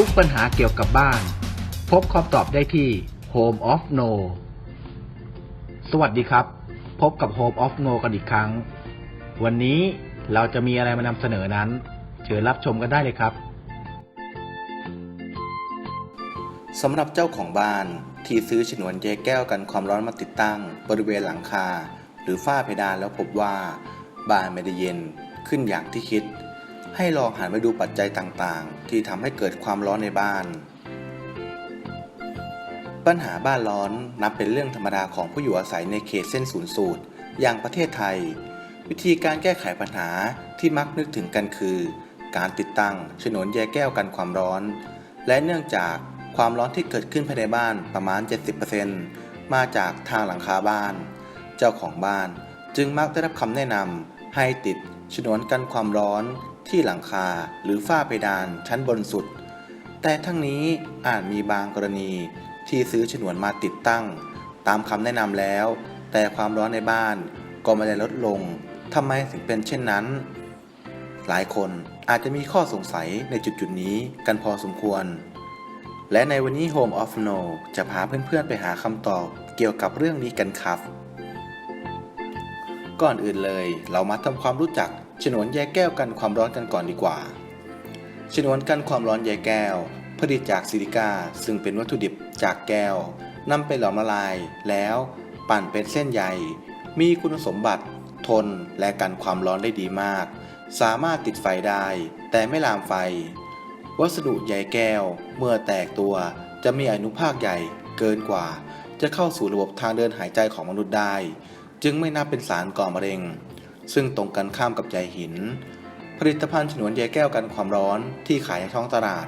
ทุกปัญหาเกี่ยวกับบ้าน พบคำตอบได้ที่ Home of No สวัสดีครับ พบกับ Home of No กันอีกครั้ง วันนี้เราจะมีอะไรมานำเสนอนั้น เชิญรับชมกันได้เลยครับสำหรับเจ้าของบ้านที่ซื้อฉนวนแยแก้วกันความร้อนมาติดตั้ง บริเวณหลังคา หรือฝ้าเพดานแล้วพบว่า บ้านไม่ได้เย็นขึ้นอย่างที่คิด ให้ลองหันไปดูปัจจัยต่างๆ ที่ทำให้เกิดความร้อนในบ้าน ปัญหาบ้านร้อนนับเป็นเรื่องธรรมดาของผู้อยู่อาศัยในเขตเส้นศูนย์สูตร อย่างประเทศไทย วิธีการแก้ไขปัญหาที่มักนึกถึงกันคือ การติดตั้งฉนวนแยกแก้วกันความร้อน และเนื่องจากความร้อนที่เกิดขึ้นภายในบ้านประมาณ 70%มาจากทางหลังคาบ้าน เจ้าของบ้านจึงมักได้รับคำแนะนำให้ติดฉนวนกันความร้อน ที่หลังคาหรือฝ้าเพดานชั้นบนสุด แต่ทั้งนี้อาจมีบางกรณีที่ซื้อฉนวนมาติดตั้ง ตามคำแนะนำแล้ว แต่ความร้อนในบ้านก็ไม่ได้ลดลงทำไมถึงเป็นเช่นนั้น หลายคนอาจจะมีข้อสงสัยในจุดๆนี้กันพอสมควร และในวันนี้ Home of No จะพาเพื่อนๆไปหาคำตอบเกี่ยวกับเรื่องนี้กันครับ ก่อนอื่นเลยเรามาทำความรู้จัก ฉนวนแยกแก้วกันความร้อนกันก่อนดีกว่า ฉนวนกันความร้อนแยกแก้ว ผลิตจากซิลิกาซึ่งเป็นวัตถุดิบจากแก้วนำไปหลอมละลาย แล้วปั่นเป็นเส้นใย มีคุณสมบัติ ทนและกันความร้อนได้ดีมาก สามารถติดไฟได้ แต่ไม่ลามไฟ วัสดุใยแก้ว เมื่อแตกตัวจะมีอนุภาคใหญ่เกินกว่า จะเข้าสู่ระบบทางเดินหายใจของมนุษย์ได้ จึงไม่นับเป็นสารก่อมะเร็ง ซึ่งตรงกันข้ามกับใยหิน ผลิตภัณฑ์ฉนวนใยแก้วกันความร้อนที่ขายในท้องตลาด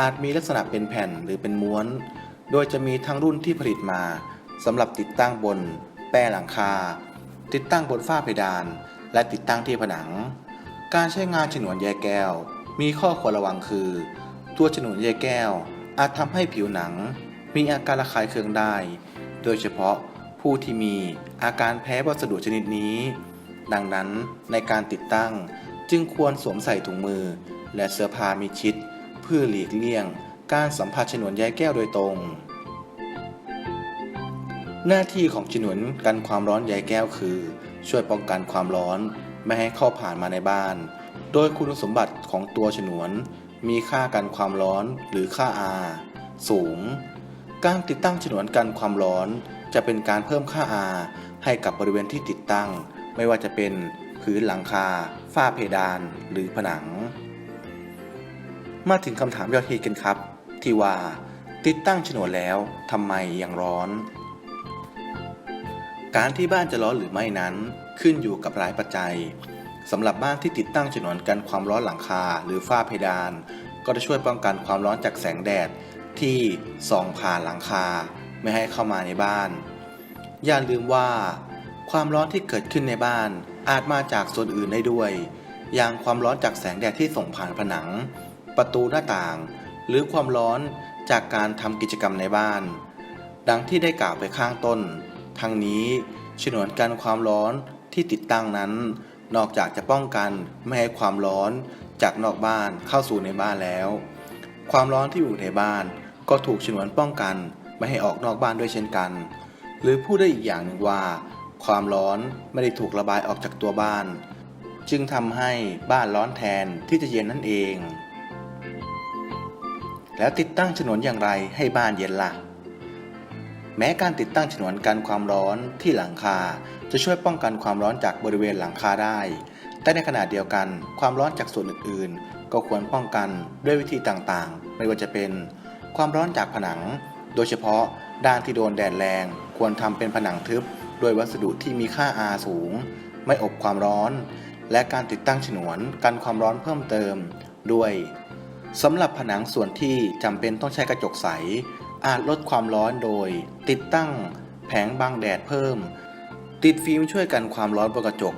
อาจมีลักษณะเป็นแผ่นหรือเป็นม้วน โดยจะมีทั้งรุ่นที่ผลิตมาสำหรับติดตั้งบน แป้หลังคา ติดตั้งบนฝ้าเพดาน และติดตั้งที่ผนัง การใช้งานฉนวนใยแก้ว มีข้อควรระวังคือ ตัวฉนวนใยแก้ว อาจทำให้ผิวหนัง มีอาการระคายเคืองได้ โดยเฉพาะผู้ที่มีอาการแพ้วัสดุชนิดนี้ ดังนั้นในการติดตั้งจึงควรสวมใส่ถุงมือ และเสื้อผ้ามีชิด เพื่อหลีกเลี่ยง การสัมผัสฉนวนใยแก้วโดยตรง หน้าที่ของฉนวนกันความร้อนใยแก้วคือ ช่วยป้องกันความร้อนไม่ให้เข้าผ่านมาในบ้าน โดยคุณสมบัติของตัวฉนวน มีค่ากันความร้อนหรือค่า R สูง การติดตั้งฉนวนกันความร้อน จะเป็นการเพิ่มค่า R ให้กับบริเวณที่ติดตั้ง ไม่ว่าจะเป็นพื้นหลังคา ฝ้าเพดาน หรือผนัง มาถึงคำถามยอดฮิตกันครับ ที่ว่า ติดตั้งฉนวนแล้วทำไมยังร้อน การที่บ้านจะร้อนหรือไม่นั้น ขึ้นอยู่กับหลายปัจจัยสำหรับบ้านที่ติดตั้งฉนวนกันความร้อนหลังคา หรือฝ้าเพดาน ก็จะช่วยป้องกันความร้อนจากแสงแดดที่ส่องผ่านหลังคา ไม่ให้เข้ามาในบ้าน อย่าลืมว่า ความร้อนที่เกิดขึ้นในบ้าน อาจมาจากส่วนอื่นได้ด้วย อย่างความร้อนจากแสงแดดที่ส่งผ่านผนัง ประตูหน้าต่าง หรือความร้อนจากการทำกิจกรรมในบ้าน ดังที่ได้กล่าวไปข้างต้น ทั้งนี้ฉนวนกันความร้อนที่ติดตั้งนั้น นอกจากจะป้องกันไม่ให้ความร้อนจากนอกบ้านเข้าสู่ในบ้านแล้ว ความร้อนที่อยู่ในบ้านก็ถูกฉนวนป้องกันไม่ให้ออกนอกบ้านด้วยเช่นกัน หรือพูดได้อีกอย่างหนึ่งว่า ความร้อนไม่ได้ถูกระบายออกจากตัวบ้าน จึงทำให้บ้านร้อนแทนที่จะเย็นนั่นเอง แล้วติดตั้งฉนวนอย่างไรให้บ้านเย็นล่ะ แม้การติดตั้งฉนวนกันความร้อนที่หลังคาจะช่วยป้องกันความร้อนจากบริเวณหลังคาได้ แต่ในขณะเดียวกันความร้อนจากส่วนอื่นๆ ก็ควรป้องกันด้วยวิธีต่างๆ ไม่ว่าจะเป็น ความร้อนจากผนัง โดยเฉพาะด้านที่โดนแดดแรง ควรทำเป็นผนังทึบ ด้วยวัสดุที่มีค่า R สูง ไม่อบความร้อน และการติดตั้งฉนวนกันความร้อนเพิ่มเติม ด้วยสำหรับผนังส่วนที่จำเป็นต้องใช้กระจกใส อาจลดความร้อนโดย ติดตั้งแผงบังแดดเพิ่ม ติดฟิล์มช่วยกันความร้อนบนกระจก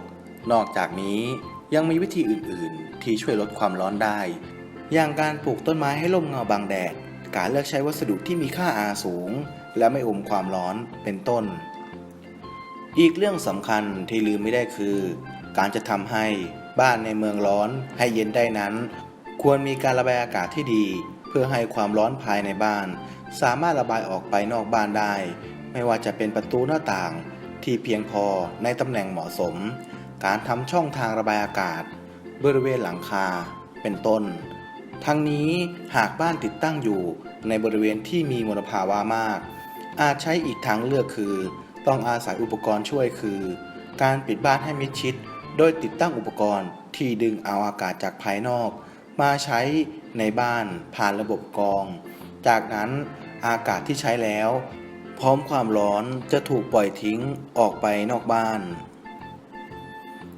นอกจากนี้ยังมีวิธีอื่น ๆ ที่ช่วยลดความร้อนได้ อย่างการปลูกต้นไม้ให้ร่มเงาบังแดด การเลือกใช้วัสดุที่มีค่า R สูง และไม่อมความร้อนเป็นต้น อีกเรื่องสำคัญที่ลืมไม่ได้คือ การจะทำให้บ้านในเมืองร้อนให้เย็นได้นั้น ควรมีการระบายอากาศที่ดี เพื่อให้ความร้อนภายในบ้าน สามารถระบายออกไปนอกบ้านได้ ไม่ว่าจะเป็นประตูหน้าต่าง ที่เพียงพอในตำแหน่งเหมาะสม การทำช่องทางระบายอากาศ บริเวณหลังคา เป็นต้น ทั้งนี้หากบ้านติดตั้งอยู่ในบริเวณที่มีมลภาวะมาก อาจใช้อีกทางเลือกคือ ต้องอาศัยอุปกรณ์ช่วยคือ การปิดบ้านให้มิดชิด โดยติดตั้งอุปกรณ์ที่ดึงเอาอากาศจากภายนอก มาใช้ในบ้านผ่านระบบกรอง จากนั้นอากาศที่ใช้แล้ว พร้อมความร้อนจะถูกปล่อยทิ้งออกไปนอกบ้าน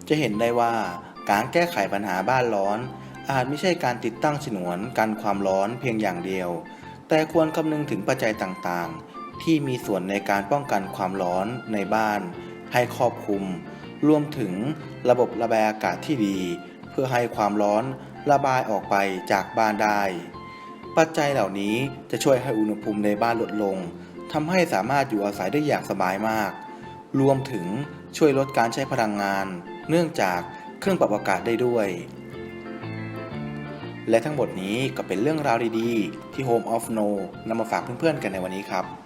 จะเห็นได้ว่าการแก้ไขปัญหาบ้านร้อน อาจไม่ใช่การติดตั้งฉนวนกันความร้อนเพียงอย่างเดียว แต่ควรคำนึงถึงปัจจัยต่างๆ ที่มีส่วนในการป้องกันความร้อนในบ้าน ให้ครอบคลุม รวมถึงระบบระบายอากาศที่ดี เพื่อให้ความร้อนระบายออกไปจากบ้านได้ ปัจจัยเหล่านี้จะช่วยให้อุณหภูมิในบ้านลดลงทำให้สามารถอยู่อาศัยได้อย่างสบายมาก รวมถึงช่วยลดการใช้พลังงาน เนื่องจากเครื่องปรับอากาศได้ด้วย และทั้งหมดนี้ก็เป็นเรื่องราวดีๆ ที่ Home of No นำมาฝากเพื่อนๆกันในวันนี้ครับ